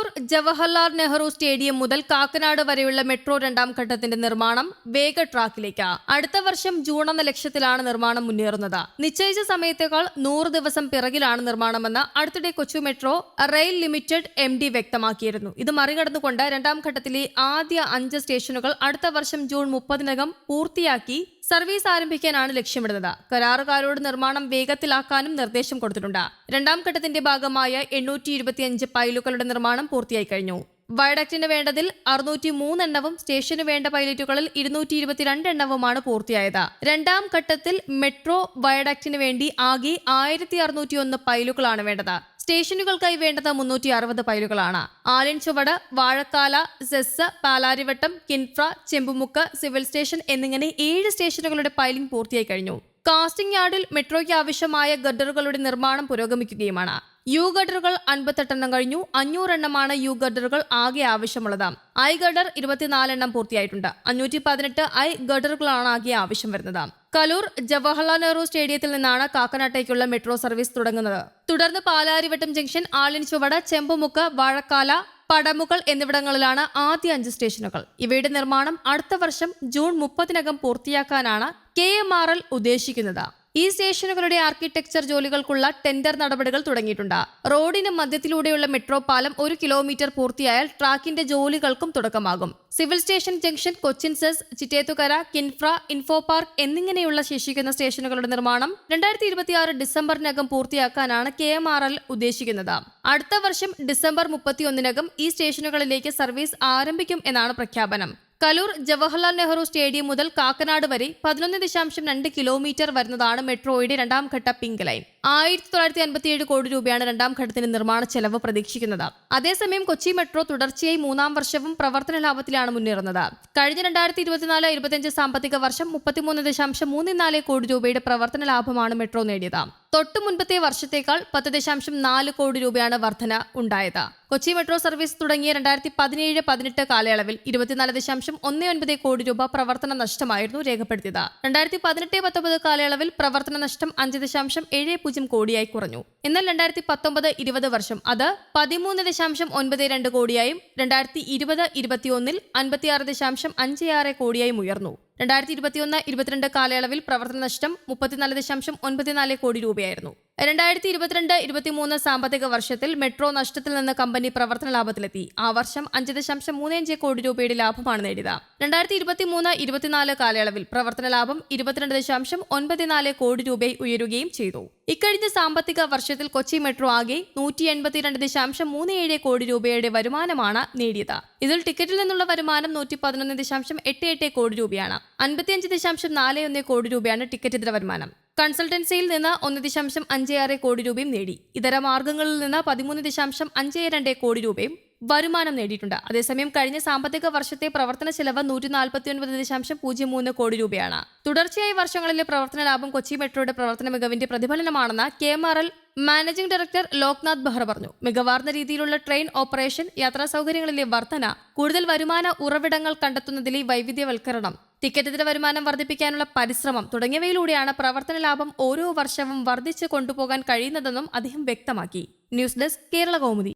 Kaloor Jawaharlal Nehru stadium മുതൽ കാക്കനാട് വരെയുള്ള metro രണ്ടാം ഘട്ടത്തിന്റെ നിർമ്മാണം വേഗ ട്രാക്കിലേക്ക്. അടുത്ത വർഷം ജൂൺ എന്ന ലക്ഷ്യത്തിലാണ് നിർമ്മാണം മുന്നേറുന്നത്. നിശ്ചയിച്ച സമയത്തേക്കാൾ നൂറ് ദിവസം പിറകിലാണ് നിർമ്മാണമെന്ന് അടുത്തിടെ Kochi metro rail limited M D വ്യക്തമാക്കിയിരുന്നു. ഇത് മറികടന്നുകൊണ്ട് രണ്ടാം ഘട്ടത്തിലെ ആദ്യ അഞ്ച് സ്റ്റേഷനുകൾ അടുത്ത വർഷം ജൂൺ മുപ്പതിനകം പൂർത്തിയാക്കി സർവീസ് ആരംഭിക്കാനാണ് ലക്ഷ്യമിടുന്നത്. കരാറുകാരോട് നിർമ്മാണം വേഗത്തിലാക്കാനും നിർദ്ദേശം കൊടുത്തിട്ടുണ്ട്. രണ്ടാം ഘട്ടത്തിന്റെ ഭാഗമായ എണ്ണൂറ്റി ഇരുപത്തിയഞ്ച് പൈലുകളുടെ നിർമ്മാണം പൂർത്തിയായി കഴിഞ്ഞു. വയഡക്റ്റിന് വേണ്ടതിൽ അറുന്നൂറ്റി മൂന്നെണ്ണവും സ്റ്റേഷന് വേണ്ട പൈലറ്റുകളിൽ ഇരുന്നൂറ്റി ഇരുപത്തിരണ്ട് എണ്ണവുമാണ് പൂർത്തിയായത്. രണ്ടാം ഘട്ടത്തിൽ മെട്രോ വയഡക്റ്റിന് വേണ്ടി ആകെ ആയിരത്തി അറുന്നൂറ്റി ഒന്ന് പൈലുകളാണ് വേണ്ടത്. സ്റ്റേഷനുകൾക്കായി വേണ്ടത് മുന്നൂറ്റി അറുപത് പൈലുകളാണ്. Alinchuvadu Vazhakkala SEZ Palarivattom Kinfra Chembumukku civil station എന്നിങ്ങനെ ഏഴ് സ്റ്റേഷനുകളുടെ പൈലിംഗ് പൂർത്തിയായി കഴിഞ്ഞു. കാസ്റ്റിംഗ് യാർഡിൽ മെട്രോയ്ക്ക് ആവശ്യമായ ഗഡറുകളുടെ നിർമ്മാണം പുരോഗമിക്കുകയുമാണ്. യു ഗഡറുകൾ അൻപത്തെട്ടെണ്ണം കഴിഞ്ഞു അഞ്ഞൂറെണ്ണമാണ് യു ഗഡറുകൾ ആകെ ആവശ്യമുള്ളത്. ഐ ഗഡർ ഇരുപത്തിനാലെണ്ണം പൂർത്തിയായിട്ടുണ്ട്. അഞ്ഞൂറ്റി പതിനെട്ട് ഐ ഗഡറുകളാണ് ആകെ ആവശ്യം വരുന്നത്. കലൂർ ജവഹർലാൽ നെഹ്റു സ്റ്റേഡിയത്തിൽ നിന്നാണ് കാക്കനാട്ടേക്കുള്ള മെട്രോ സർവീസ് തുടങ്ങുന്നത്. തുടർന്ന് പാലാരിവട്ടം ജംഗ്ഷൻ ആളിൻ ചുവട് ചെമ്പുമുക്ക് വാഴക്കാല പടമുകൾ എന്നിവിടങ്ങളിലാണ് ആദ്യ അഞ്ച് സ്റ്റേഷനുകൾ. ഇവയുടെ നിർമ്മാണം അടുത്ത വർഷം ജൂൺ മുപ്പതിനകം പൂർത്തിയാക്കാനാണ് കെ എം ആർ എൽ ഉദ്ദേശിക്കുന്നത്. ഈ സ്റ്റേഷനുകളുടെ ആർക്കിടെക്ചർ ജോലികൾക്കുള്ള ടെൻഡർ നടപടികൾ തുടങ്ങിയിട്ടുണ്ട്. റോഡിന് മധ്യത്തിലൂടെയുള്ള മെട്രോ പാലം ഒരു കിലോമീറ്റർ പൂർത്തിയായാൽ ട്രാക്കിന്റെ ജോലികൾക്കും തുടക്കമാകും. Civil station junction Cochin SEZ Chittethukara Kinfra info park എന്നിങ്ങനെയുള്ള ശേഷിക്കുന്ന സ്റ്റേഷനുകളുടെ നിർമ്മാണം രണ്ടായിരത്തി ഇരുപത്തിയാറ് ഡിസംബറിനകം പൂർത്തിയാക്കാനാണ് കെ എം ആർ എൽ ഉദ്ദേശിക്കുന്നത്. അടുത്ത വർഷം ഡിസംബർ മുപ്പത്തിയൊന്നിനകം ഈ സ്റ്റേഷനുകളിലേക്ക് സർവീസ് ആരംഭിക്കും എന്നാണ് പ്രഖ്യാപനം. കലൂർ ജവഹർലാൽ നെഹ്റു സ്റ്റേഡിയം മുതൽ കാക്കനാട് വരെ പതിനൊന്ന് ദശാംശം രണ്ട് കിലോമീറ്റർ വരുന്നതാണ് മെട്രോയുടെ രണ്ടാം ഘട്ട പിങ്ക് ലൈൻ. ആയിരത്തി തൊള്ളായിരത്തി അൻപത്തിയേഴ് കോടി രൂപയാണ് രണ്ടാം ഘട്ടത്തിന് നിർമ്മാണ ചെലവ് പ്രതീക്ഷിക്കുന്നത്. അതേസമയം കൊച്ചി മെട്രോ തുടർച്ചയായി മൂന്നാം വർഷവും പ്രവർത്തന ലാഭത്തിലാണ് മുന്നേറുന്നത്. കഴിഞ്ഞ രണ്ടായിരത്തി ഇരുപത്തിനാല് ഇരുപത്തിയഞ്ച് സാമ്പത്തിക വർഷം മുപ്പത്തിമൂന്ന് ദശാംശം മൂന്ന് നാല് കോടി രൂപയുടെ പ്രവർത്തന ലാഭമാണ് മെട്രോ നേടിയത്. തൊട്ടു മുൻപത്തെ വർഷത്തേക്കാൾ പത്ത് ദശാംശം നാല് കോടി രൂപയാണ് വർധന ഉണ്ടായത്. കൊച്ചി മെട്രോ സർവീസ് തുടങ്ങിയ രണ്ടായിരത്തി പതിനേഴ് പതിനെട്ട് കാലയളവിൽ ഇരുപത്തിനാല് ദശാംശം ഒന്ന് ഒൻപത് കോടി രൂപ പ്രവർത്തന നഷ്ടമായിരുന്നു രേഖപ്പെടുത്തിയത്. രണ്ടായിരത്തി പതിനെട്ട് പത്തൊമ്പത് കാലയളവിൽ പ്രവർത്തന നഷ്ടം അഞ്ച് ദശാംശം ഏഴ് പൂജ്യം കോടിയായി കുറഞ്ഞു. എന്നാൽ രണ്ടായിരത്തി പത്തൊമ്പത് ഇരുപത് വർഷം അത് പതിമൂന്ന് ദശാംശം ഒൻപത് രണ്ട് കോടിയായും രണ്ടായിരത്തി ഇരുപത് ഇരുപത്തിയൊന്നിൽ അൻപത്തിയാറ് ദശാംശം അഞ്ച് ആറ് കോടിയായും ഉയർന്നു. രണ്ടായിരത്തി ഇരുപത്തിയൊന്ന് ഇരുപത്തിരണ്ട് കാലയളവിൽ പ്രവർത്തന നഷ്ടം മുപ്പത്തിനാല് ദശാംശം ഒൻപത്തിനാല് കോടി രൂപയായിരുന്നു. രണ്ടായിരത്തി ഇരുപത്തിരണ്ട് ഇരുപത്തിമൂന്ന് സാമ്പത്തിക വർഷത്തിൽ മെട്രോ നഷ്ടത്തിൽ നിന്ന് കമ്പനി പ്രവർത്തന ലാഭത്തിലെത്തി. ആ വർഷം അഞ്ച് ദശാംശം മൂന്ന് അഞ്ച് കോടി രൂപയുടെ ലാഭമാണ് നേടിയത്. രണ്ടായിരത്തി ഇരുപത്തിമൂന്ന് ഇരുപത്തിനാല് കാലയളവിൽ പ്രവർത്തന ലാഭം ഇരുപത്തിരണ്ട് ദശാംശം ഒൻപത്തിനാല് കോടി രൂപയായി ഉയരുകയും ചെയ്തു. ഇക്കഴിഞ്ഞ സാമ്പത്തിക വർഷത്തിൽ കൊച്ചി മെട്രോ ആകെ നൂറ്റി എൺപത്തിരണ്ട് ദശാംശം മൂന്ന് ഏഴ് കോടി രൂപയുടെ വരുമാനമാണ് നേടിയത്. ഇതിൽ ടിക്കറ്റിൽ നിന്നുള്ള വരുമാനം നൂറ്റി പതിനൊന്ന് ദശാംശം എട്ട് എട്ട് കോടി രൂപയാണ്. അൻപത്തിയഞ്ച് ദശാംശം നാല് ഒന്ന് കോടി രൂപയാണ് ടിക്കറ്റ് ഇതര വരുമാനം. കൺസൾട്ടൻസിയിൽ നിന്ന് ഒന്ന് ദശാംശം അഞ്ച് ആറ് കോടി രൂപയും നേടി. ഇതര മാർഗങ്ങളിൽ നിന്ന് പതിമൂന്ന് ദശാംശം അഞ്ച് രണ്ട് കോടി രൂപയും വരുമാനം നേടിയിട്ടുണ്ട്. അതേസമയം കഴിഞ്ഞ സാമ്പത്തിക വർഷത്തെ പ്രവർത്തന ചെലവ് നൂറ്റി നാൽപ്പത്തി ഒൻപത് ദശാംശം പൂജ്യം മൂന്ന് കോടി രൂപയാണ്. തുടർച്ചയായ വർഷങ്ങളിലെ പ്രവർത്തന ലാഭം കൊച്ചി മെട്രോയുടെ പ്രവർത്തന മികവിന്റെ പ്രതിഫലനമാണെന്ന് K M R L managing director Loknath Behera പറഞ്ഞു. മികവാർന്ന രീതിയിലുള്ള ട്രെയിൻ ഓപ്പറേഷൻ യാത്രാ സൗകര്യങ്ങളിലെ വർധന കൂടുതൽ വരുമാന ഉറവിടങ്ങൾ കണ്ടെത്തുന്നതിലെ വൈവിധ്യവൽക്കരണം ടിക്കറ്റ് ഇതര വരുമാനം വർദ്ധിപ്പിക്കാനുള്ള പരിശ്രമം തുടങ്ങിയവയിലൂടെയാണ് പ്രവർത്തന ലാഭം ഓരോ വർഷവും വർദ്ധിച്ചു കൊണ്ടുപോകാൻ കഴിയുന്നതെന്നും അദ്ദേഹം വ്യക്തമാക്കി. News desk Kerala Kaumudi.